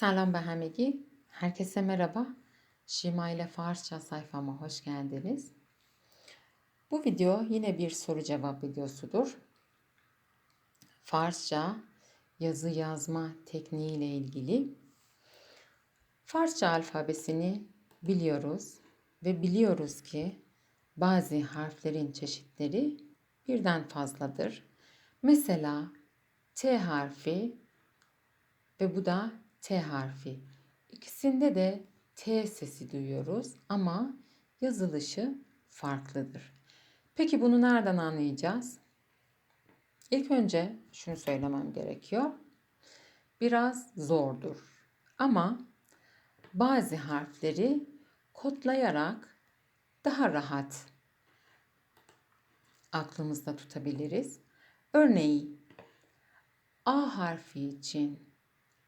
Selam به همگی. Herkese merhaba. Şima ile Farsça sayfama hoş geldiniz. Bu video yine bir soru cevap videosudur. Farsça yazı yazma tekniği ile ilgili. Farsça alfabesini biliyoruz ve biliyoruz ki bazı harflerin çeşitleri birden fazladır. Mesela T harfi ve bu da T harfi. İkisinde de T sesi duyuyoruz ama yazılışı farklıdır. Peki bunu nereden anlayacağız? İlk önce şunu söylemem gerekiyor. Biraz zordur. Ama bazı harfleri kodlayarak daha rahat aklımızda tutabiliriz. Örneğin A harfi için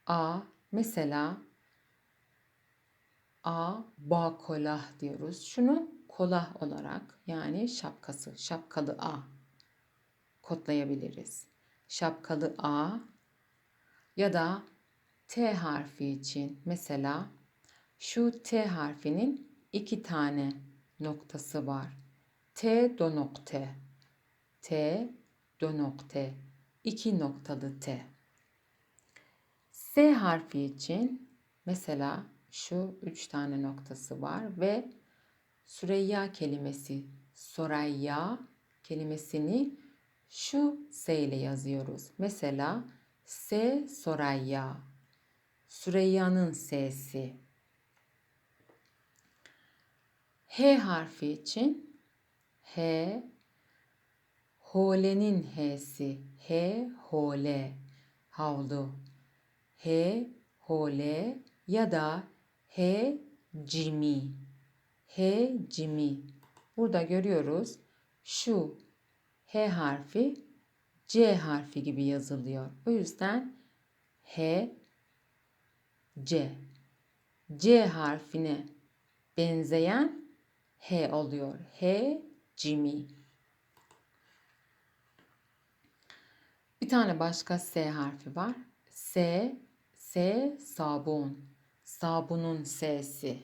A mesela A bağ kolah diyoruz. Şunu kolah olarak yani şapkası, şapkalı A kodlayabiliriz. Şapkalı A ya da T harfi için mesela şu T harfinin iki tane noktası var. T do nokte. T do nokte. iki noktalı T. S harfi için mesela şu üç tane noktası var ve Süreyya kelimesi, Sorayya kelimesini şu S ile yazıyoruz. Mesela S Sorayya, Süreyya'nın S'si. H harfi için H, Hole'nin H'si, H, Hole, havlu. H, Hole ya da H, Jimmy. H, Jimmy. Burada görüyoruz şu H harfi C harfi gibi yazılıyor. O yüzden H, C. C harfine benzeyen H oluyor. H, Jimmy. Bir tane başka S harfi var. S, S sabun. Sabunun sesi.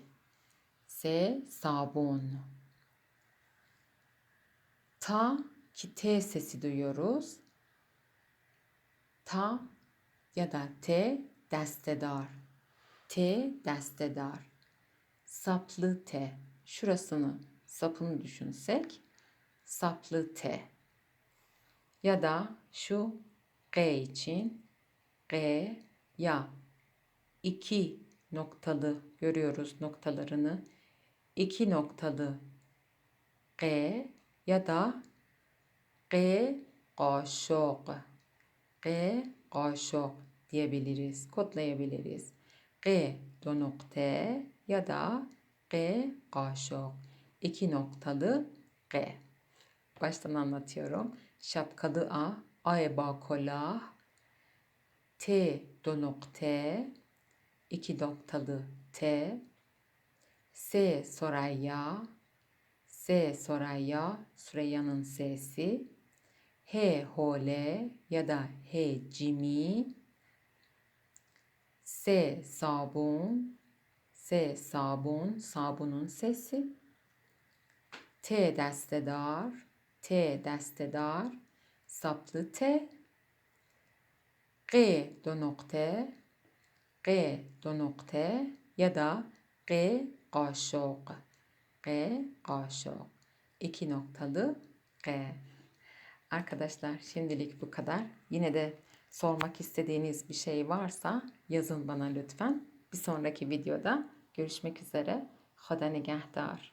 S sabun. Ta ki T sesi duyuyoruz. Ta ya da T destedar. T destedar. Saplı T. Şurasını sapını düşünsek saplı T. Ya da şu G için G ya iki noktalı görüyoruz noktalarını. iki noktalı G ya da G kaşok. G kaşok diyebiliriz, kodlayabiliriz. G do nokta ya da G kaşok. iki noktalı G. Baştan anlatıyorum. Şapkalı A, A kola, T do nokta, iki noktalı T, S Soraya, S Soraya, Süreyya'nın S'si, H Hole ya da H Jimmy, S sabun, S sabun, sabunun sesi, T destedar, T destedar, saplı T, G do nokta, G do nokta ya da G kaşok. G kaşok. İki noktalı G. Arkadaşlar şimdilik bu kadar. Yine de sormak istediğiniz bir şey varsa yazın bana lütfen. Bir sonraki videoda görüşmek üzere. Hoda nigahdar.